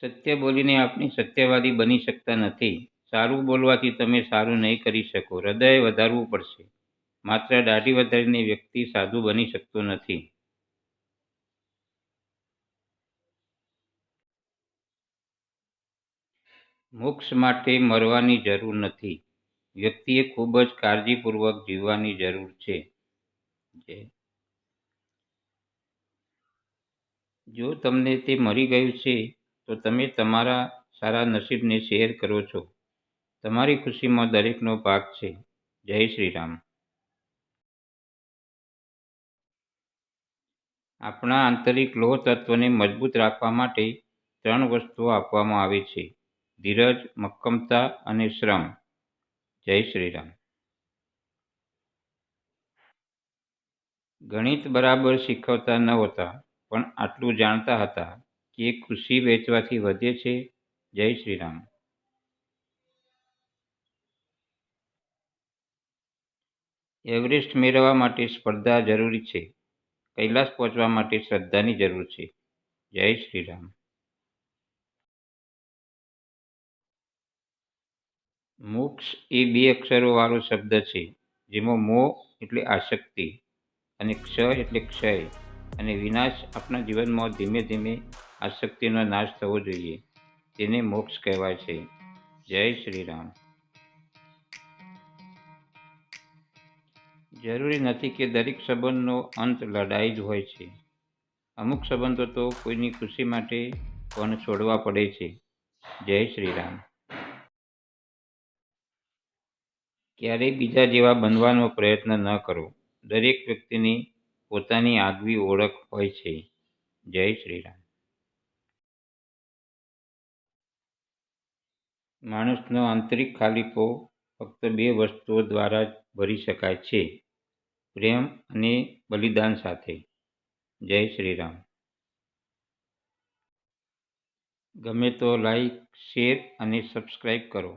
સત્ય બોલીને આપણે સત્યવાદી બની શકતા નથી. સારું બોલવાથી તમે સારું નહીં કરી શકો. હૃદય વધારવું પડશે. માત્ર દાઢી વધારીને વ્યક્તિ સાધુ બની શકતો નથી. મોક્ષ માટે મરવાની જરૂર નથી. વ્યક્તિએ ખૂબ જ કાળજીપૂર્વક જીવવાની જરૂર છે. જો તમને તે મરી ગયું છે તો તમે તમારા સારા નસીબને શેર કરો છો. તમારી ખુશીમાં દરેકનો ભાગ છે. જય શ્રી રામ. આપણા આંતરિક લોહ તત્વને મજબૂત રાખવા માટે ત્રણ વસ્તુઓ આપવામાં આવે છે. ધીરજ, મક્કમતા અને શ્રમ. જય શ્રી રામ. ગણિત બરાબર શીખવતા ન હોતા, પણ આટલું જાણતા હતા. કે ખુશી વેચવાથી વધે છે. જય શ્રી એવરેસ્ટ મેળવવા માટે સ્પર્ધા જરૂરી છે. કૈલાસ પહોંચવા માટે શ્રદ્ધાની જરૂર છે. જય શ્રી મોક્ષ એ બે અક્ષરોવાળો શબ્દ છે, જેમાં મો એટલે આસક્તિ અને ક્ષય એટલે ક્ષય અને વિનાશ આપણા જીવનમાં ધીમે ધીમે આસક્તિનો નાશ થવો જોઈએ. તેને મોક્ષ કહેવાય છે. જય શ્રી રામ જરૂરી નથી કે દરેક સંબંધનો અંત લડાઈ જ હોય છે. અમુક સંબંધો તો કોઈની ખુશી માટે પણ છોડવા પડે છે. જય શ્રી રામ ક્યારેય બીજા જેવા બનવાનો પ્રયત્ન ન કરો. દરેક વ્યક્તિની પોતાની આગવી ઓળખ હોય છે. જય શ્રી રામ માણસનો આંતરિક ખાલીપો ફક્ત બે વસ્તુઓ દ્વારા જ ભરી શકાય છે. પ્રેમ અને બલિદાન સાથે. જય શ્રી રામ ગમે તો લાઈક શેર અને સબસ્ક્રાઈબ કરો.